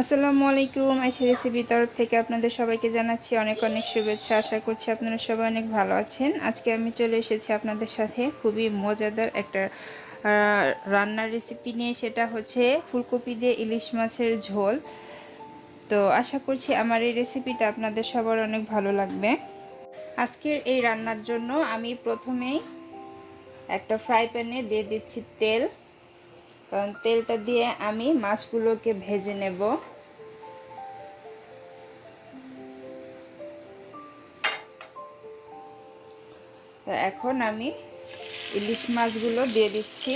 আসসালামু আলাইকুম, আইসি রেসিপির তরফ থেকে আপনাদের সবাইকে জানাচ্ছি অনেক অনেক শুভেচ্ছা। আশা করছি আপনারা সবাই অনেক ভালো আছেন। আজকে আমি চলে এসেছি আপনাদের সাথে খুবই মজাদার একটা রান্নার রেসিপি নিয়ে। সেটা হচ্ছে ফুলকপি দিয়ে ইলিশ মাছের ঝোল। তো আশা করছি আমার এই রেসিপিটা আপনাদের সবার অনেক ভালো লাগবে। আজকের এই রান্নার জন্য আমি প্রথমেই একটা ফ্রাই প্যানে দিয়ে দিচ্ছি তেল। কারণ তেলটা দিয়ে আমি মাছগুলোকে ভেজে নেব। তো এখন আমি ইলিশ মাছগুলো দিয়ে দিচ্ছি।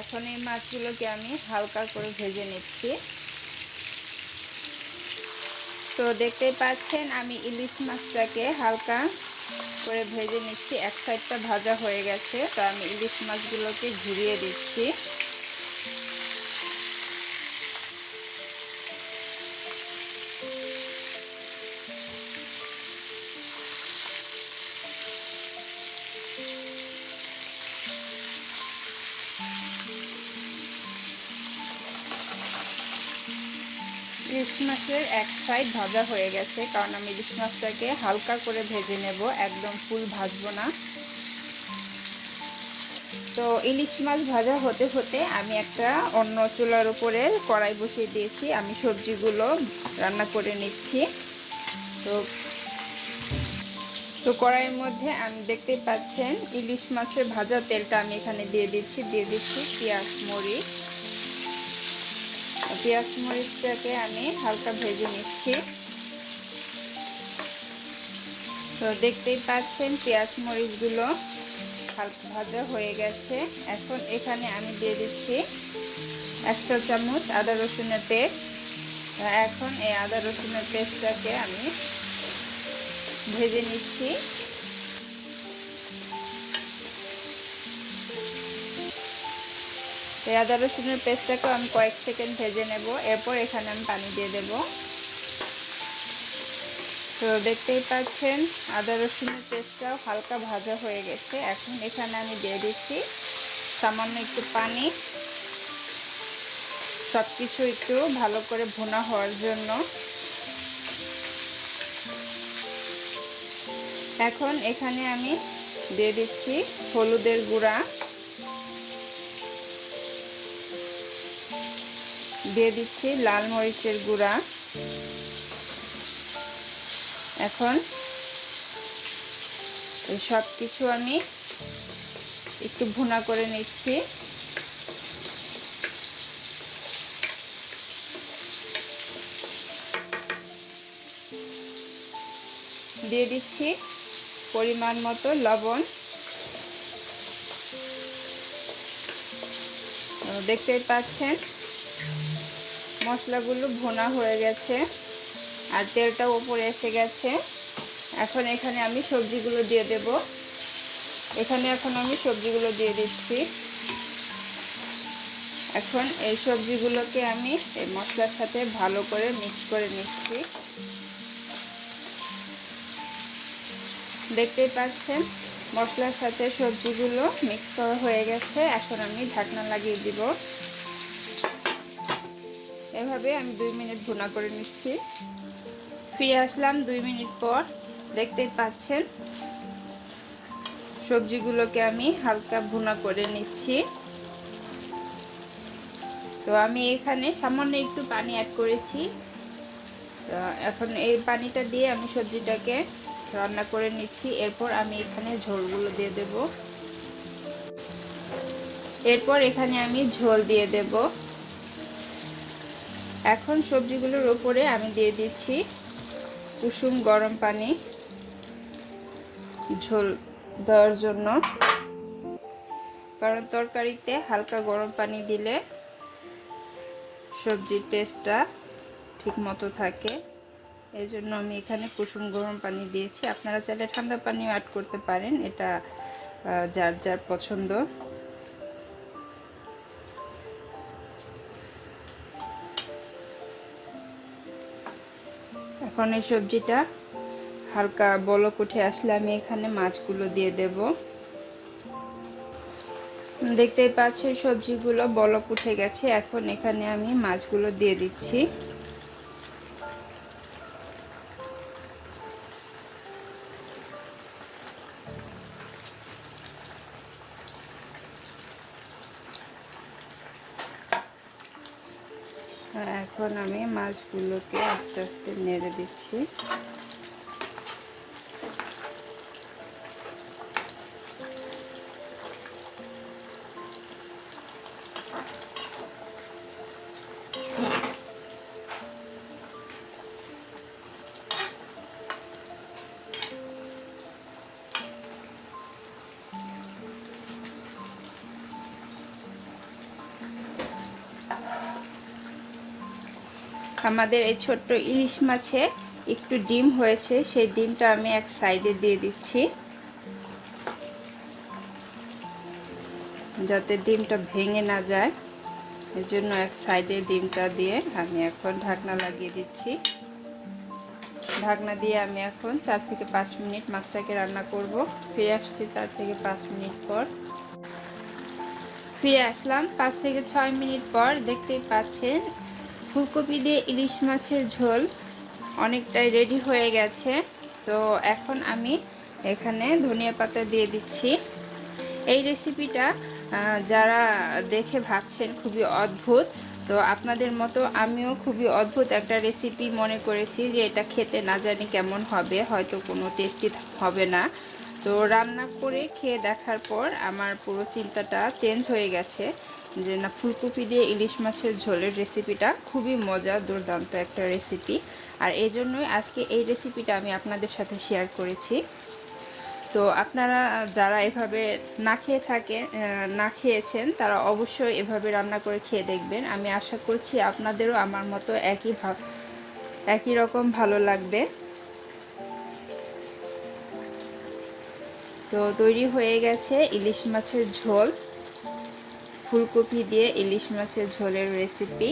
এখন এই মাছগুলোকে আমি হালকা করে ভেজে নিচ্ছি। তো দেখতে পাচ্ছেন, আমি ইলিশ মাছটাকে হালকা করে ভেজে নিচ্ছি। এক সাইডটা ভাজা হয়ে গেছে, তো আমি ইলিশ মাছগুলোকে ঘুরিয়ে দিচ্ছি। ইলিশ মাছের এক সাইড ভাজা হয়ে গেছে, কারণ আমি ইলিশ মাছটাকে হালকা করে ভেজে নেব, একদম ফুল ভাজবো না। তো ইলিশ মাছ ভাজা হতে হতে আমি একটা অন্য চুলার উপরে কড়াই বসিয়ে দিয়েছি, আমি সবজিগুলো রান্না করে নিচ্ছি। তো তো কড়াইয়ের মধ্যে আমি দেখতে পাচ্ছেন, ইলিশ মাছের ভাজা তেলটা আমি এখানে দিয়ে দিচ্ছি দিয়ে দিচ্ছি পেঁয়াজ, মরিচ। পেঁয়াজ মরিচটাকে আমি হালকা ভেজে নিচ্ছি। তো দেখতেই পাচ্ছেন পেঁয়াজ মরিচগুলো হালকা ভাজা হয়ে গেছে। এখন এখানে আমি দিয়ে দিচ্ছি এক চা চামচ আদা রসুনের পেস্ট। এখন এই আদা রসুনের পেস্টটাকে আমি ভেজে নিচ্ছি। এই আদা রসুনের পেস্টটাকেও আমি কয়েক সেকেন্ড ভেজে নেব। এরপর এখানে আমি পানি দিয়ে দেব। তো দেখতেই পাচ্ছেন, আদা রসুনের পেস্টটাও হালকা ভাজা হয়ে গেছে। এখন এখানে আমি দিয়ে দিচ্ছি সামান্য একটু পানি। সব কিছু একটু ভালো করে ভুনা হওয়ার জন্য। এখন এখানে আমি দিয়ে দিচ্ছি হলুদের গুঁড়া। দিয়ে দিচ্ছি লাল মরিচের গুঁড়া। এখন সব কিছু আমি একটু ভুনা করে নিচ্ছি। দিয়ে দিচ্ছি পরিমাণ মতো লবণ। দেখতেই পাচ্ছেন? মশলাগুলো ভোনা হয়ে গেছে আর তেলটা ওপরে এসে গেছে। এখন এখানে আমি সবজিগুলো দিয়ে দেব। এখানে এখন আমি সবজিগুলো দিয়ে দিচ্ছি। এখন এই সবজিগুলোকে আমি এই মশলার সাথে ভালো করে মিক্স করে নিচ্ছি। দেখতেই পাচ্ছেন, মশলার সাথে সবজিগুলো মিক্স করা হয়ে গেছে। এখন আমি ঢাকনা লাগিয়ে দিব। এভাবে আমি দুই মিনিট ভুনা করে নিচ্ছি। ফিরে আসলাম দুই মিনিট পর। দেখতেই পাচ্ছেন, সবজিগুলোকে আমি হালকা ভুনা করে নিচ্ছি। তো আমি এখানে সামান্য একটু পানি অ্যাড করেছি। তো এখন এই পানিটা দিয়ে আমি সবজিটাকে রান্না করে নিচ্ছি। এরপর আমি এখানে ঝোলগুলো দিয়ে দেব। এরপর এখানে আমি ঝোল দিয়ে দেব। এখন সবজিগুলোর ওপরে আমি দিয়ে দিচ্ছি কুসুম গরম পানি, ঝোল দেওয়ার জন্য। কারণ তরকারিতে হালকা গরম পানি দিলে সবজির টেস্টটা ঠিক মতো থাকে। এই জন্য আমি এখানে কুসুম গরম পানি দিয়েছি। আপনারা চাইলে ঠান্ডা পানিও অ্যাড করতে পারেন, এটা যার যার পছন্দ। এখন এই সবজিটা হালকা বলক উঠে আসলে আমি এখানে মাছগুলো দিয়ে দেব। দেখতেই পাচ্ছি সবজিগুলো বলক উঠে গেছে, এখন এখানে আমি মাছগুলো দিয়ে দিচ্ছি। এখন আমি মাছগুলোকে আস্তে আস্তে নেড়ে দিচ্ছি। আমাদের এই ছোট্ট ইলিশ মাছে একটু ডিম হয়েছে, সেই ডিমটা আমি এক সাইডে দিয়ে দিচ্ছি। যাতে ডিমটা ভেঙে না যায় এর জন্য এক সাইডে ডিমটা দিয়ে আমি এখন ঢাকনা লাগিয়ে দিচ্ছি। ঢাকনা দিয়ে আমি এখন চার থেকে পাঁচ মিনিট মাছটাকে রান্না করব। ফিরে আসছি চার থেকে পাঁচ মিনিট পর। ফিরে আসলাম পাঁচ থেকে ছয় মিনিট পর। দেখতেই পাচ্ছেন ফুলকপি দিয়ে ইলিশ মাছের ঝোল অনেকটাই রেডি হয়ে গেছে। তো এখন আমি এখানে ধনিয়া পাতা দিয়ে দিচ্ছি। এই রেসিপিটা যারা দেখে ভাবছেন খুবই অদ্ভুত, তো আপনাদের মতো আমিও খুবই অদ্ভুত একটা রেসিপি মনে করেছি যে এটা খেতে না জানি কেমন হবে, হয়তো কোনো টেস্টি হবে না। তো রান্না করে খেয়ে দেখার পর আমার পুরো চিন্তাটা চেঞ্জ হয়ে গেছে। যে না, ফুলকপি দিয়ে ইলিশ মাছের ঝোলের রেসিপিটা খুবই মজা দুর্দান্ত একটা রেসিপি আর এই জন্যই আজকে এই রেসিপিটা আমি আপনাদের সাথে শেয়ার করেছি। তো আপনারা যারা এভাবে না খেয়ে থাকে না খেয়েছেন, তারা অবশ্যই এভাবে রান্না করে খেয়ে দেখবেন। আমি আশা করছি আপনাদেরও আমার মতো একই একই রকম ভালো লাগবে। তো তৈরি হয়ে গেছে ইলিশ মাছের ঝোল। ফুলকপি দিয়ে ইলিশ মাছের ঝোলের রেসিপি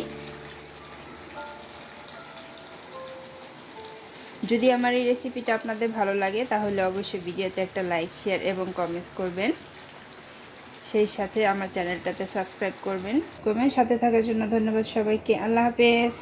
যদি আমার এই রেসিপিটা আপনাদের ভালো লাগে, তাহলে অবশ্যই ভিডিওতে একটা লাইক শেয়ার এবং কমেন্টস করবেন। সেই সাথে আমার চ্যানেলটাতে সাবস্ক্রাইব করবেন। কমেন্ট সাথে থাকার জন্য ধন্যবাদ সবাইকে। আল্লাহ হাফেজ।